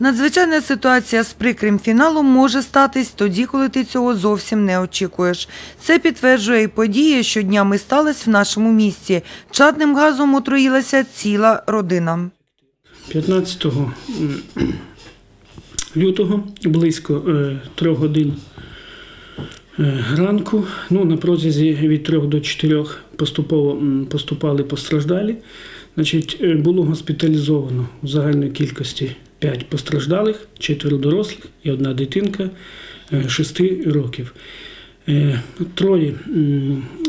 Надзвичайна ситуація з прикрим фіналом може статись тоді, коли ти цього зовсім не очікуєш. Це підтверджує і подія, що днями сталася в нашому місті. Чадним газом отруїлася ціла родина. 15 лютого близько е, трьох годин е, ранку, ну, на протязі від 3 до 4 поступово поступали постраждалі. Значить, е, було госпіталізовано в загальної кількості 5 постраждалих, 4 дорослих і одна дитинка 6 років. Е, Троє,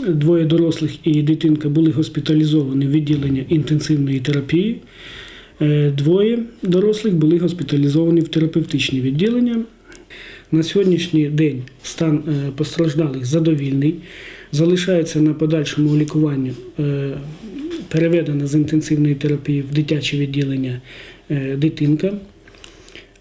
двоє дорослих і дитинка були госпіталізовані в відділення інтенсивної терапії. Е, Двоє дорослих були госпіталізовані в терапевтичні відділення. На сьогоднішній день стан е, постраждалих задовільний, залишається на подальшому лікуванню, е, переведена з інтенсивної терапії в дитяче відділення е, дитинка.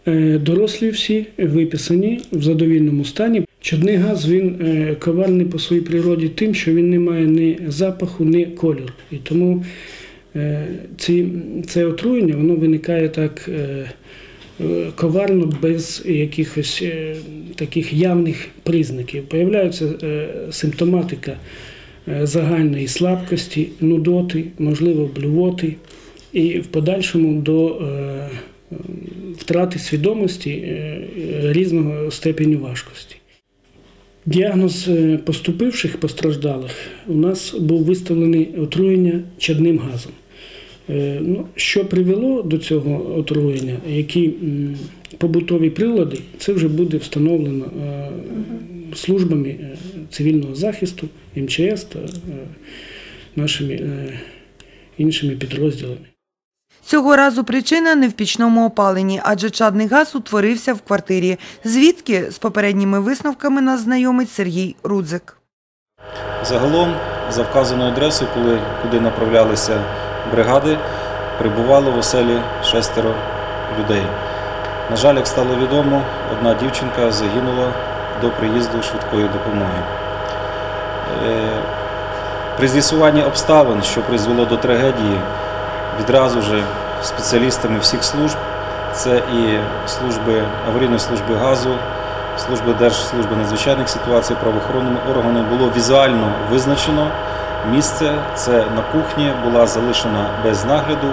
Е, Дорослі всі виписані в задовільному стані. Чадний газ він е, коварний по своїй природі тим, що він не має ні запаху, ні кольору. І тому е, ці, це отруєння воно виникає так е, е, коварно, без якихось е, таких явних признаків. Появляється е, симптоматика е, загальної слабкості, нудоти, можливо, блювоти, і в подальшому до е, втрати свідомості е, різного степеню важкості. Діагноз е, поступивших постраждалих у нас був виставлений отруєння чадним газом. Ну, що привело до цього отруєння, які побутові прилади, це вже буде встановлено службами цивільного захисту, МЧС та нашими іншими підрозділами. Цього разу причина не в пічному опаленні, адже чадний газ утворився в квартирі. Звідки з попередніми висновками нас знайомить Сергій Рудзик. Загалом, за вказаною адресою, коли куди направлялися бригади, прибувало в оселі шестеро людей. На жаль, як стало відомо, одна дівчинка загинула до приїзду швидкої допомоги. Е, При з'ясуванні обставин, що призвело до трагедії, відразу ж спеціалістами всіх служб, це і служби аварійної служби газу, служби Держслужби надзвичайних ситуацій, правоохоронними органами було візуально визначено місце. Це на кухні була залишена без нагляду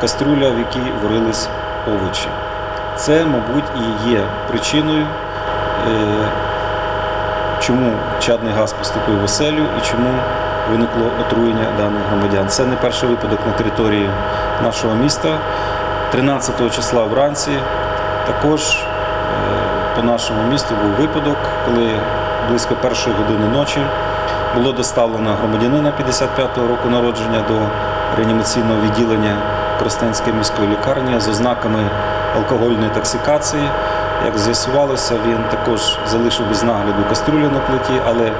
кастрюля, в якій варились овочі. Це, мабуть, і є причиною, е, чому чадний газ поступив в оселю і чому виникло отруєння даних громадян. Це не перший випадок на території нашого міста. 13 числа вранці також е, по нашому місту був випадок, коли близько першої години ночі було доставлено громадянина 55-го року народження до реанімаційного відділення Коростенської міської лікарні з ознаками алкогольної токсикації. Як з'ясувалося, він також залишив без нагляду кастрюлю на плиті, але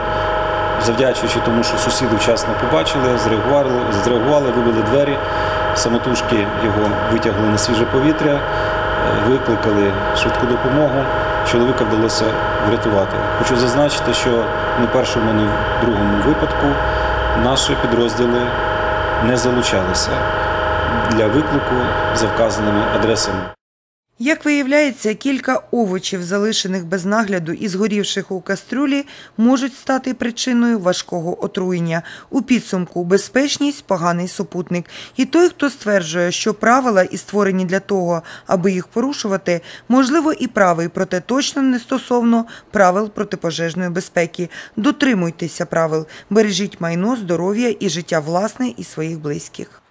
завдячуючи тому, що сусіди вчасно побачили, зреагували, зреагували вибили двері, самотужки його витягли на свіже повітря, е, викликали швидку допомогу. Чоловіка вдалося врятувати. Хочу зазначити, що ні в першому, ні в другому випадку наші підрозділи не залучалися для виклику за вказаними адресами. Як виявляється, кілька овочів, залишених без нагляду і згорівших у кастрюлі, можуть стати причиною важкого отруєння. У підсумку безпечність поганий супутник. І той, хто стверджує, що правила і створені для того, аби їх порушувати, можливо, і правий, проте точно не стосовно правил протипожежної безпеки. Дотримуйтеся правил, бережіть майно, здоров'я і життя власне і своїх близьких.